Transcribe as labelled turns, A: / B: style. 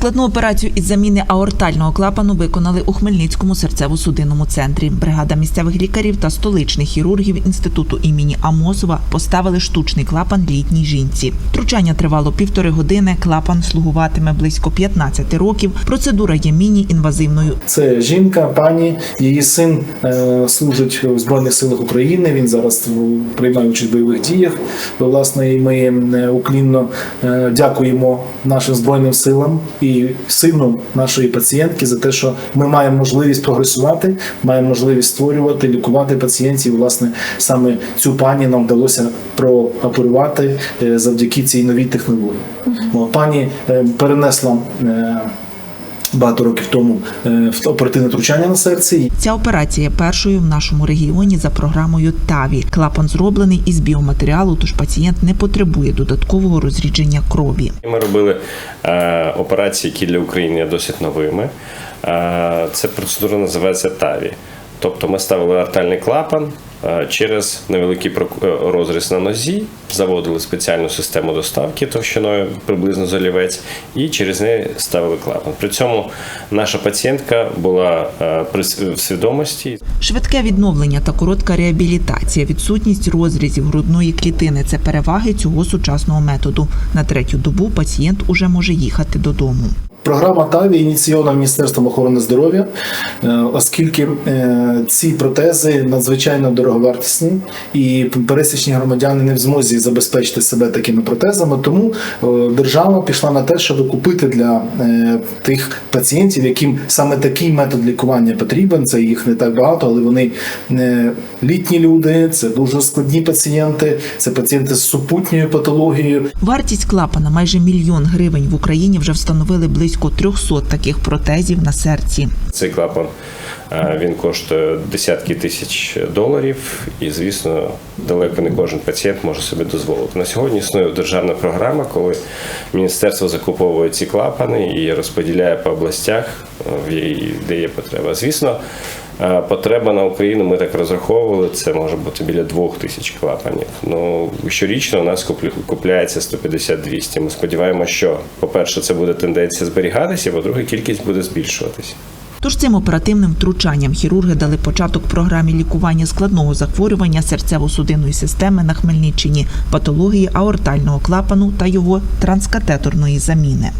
A: Складну операцію із заміни аортального клапану виконали у Хмельницькому серцево-судинному центрі. Бригада місцевих лікарів та столичних хірургів інституту імені Амосова поставили штучний клапан літній жінці. Втручання тривало півтори години. Клапан слугуватиме близько 15 років. Процедура є міні-інвазивною.
B: Це жінка, пані, її син е, служить в Збройних силах України. Він зараз приймає участь в бойових діях. Власне, ми е, уклінно е, дякуємо нашим збройним силам і сину нашої пацієнтки за те, що ми маємо можливість прогресувати, маємо можливість створювати, лікувати пацієнтів. Власне, саме цю пані нам вдалося прооперувати е, завдяки цій новій технології. Пані е, перенесла. Багато років тому е, в- оперативне втручання на серці.
A: Ця операція першою в нашому регіоні за програмою ТАВІ. Клапан зроблений із біоматеріалу, тож пацієнт не потребує додаткового розрідження крові.
C: Ми робили е, операції, які для України є досить новими. Е, це процедура називається ТАВІ. Тобто ми ставили артальний клапан через невеликий е, розріз на нозі, заводили спеціальну систему доставки товщиною приблизно з олівець, і через неї ставили клапан. При цьому наша пацієнтка була е, в свідомості.
A: Швидке відновлення та коротка реабілітація, відсутність розрізів грудної клітини це переваги цього сучасного методу. На третю добу пацієнт уже може їхати додому.
B: Програма ТАВІ ініційована Міністерством охорони здоров'я, е, оскільки е, ці протези надзвичайно дороговартісні, і пересічні громадяни не в змозі забезпечити себе такими протезами. Тому е, держава пішла на те, щоб купити для тих пацієнтів, яким саме такий метод лікування потрібен. Це їх не так багато, але вони не літні люди, це дуже складні пацієнти, це пацієнти з супутньою патологією.
A: Вартість клапана майже мільйон гривень в Україні вже встановили близько 300 таких протезів на серці.
C: Цей клапан е, він коштує десятки тисяч доларів, і звісно, далеко не кожен пацієнт може собі дозволити. На сьогодні існує державна програма, коли міністерство закуповує ці клапани і розподіляє по областях, е, де є потреба. Звісно. е, Потреба на Україну, ми так розраховували, це може бути біля двох тисяч клапанів. Ну щорічно у нас купляється 150-200. Ми сподіваємося, що, по-перше, це буде тенденція зберігатися, по-друге, кількість буде збільшуватися.
A: Тож цим оперативним втручанням хірурги дали початок програмі лікування складного захворювання серцево-судинної системи на Хмельниччині, патології аортального клапану та його транскатеторної заміни.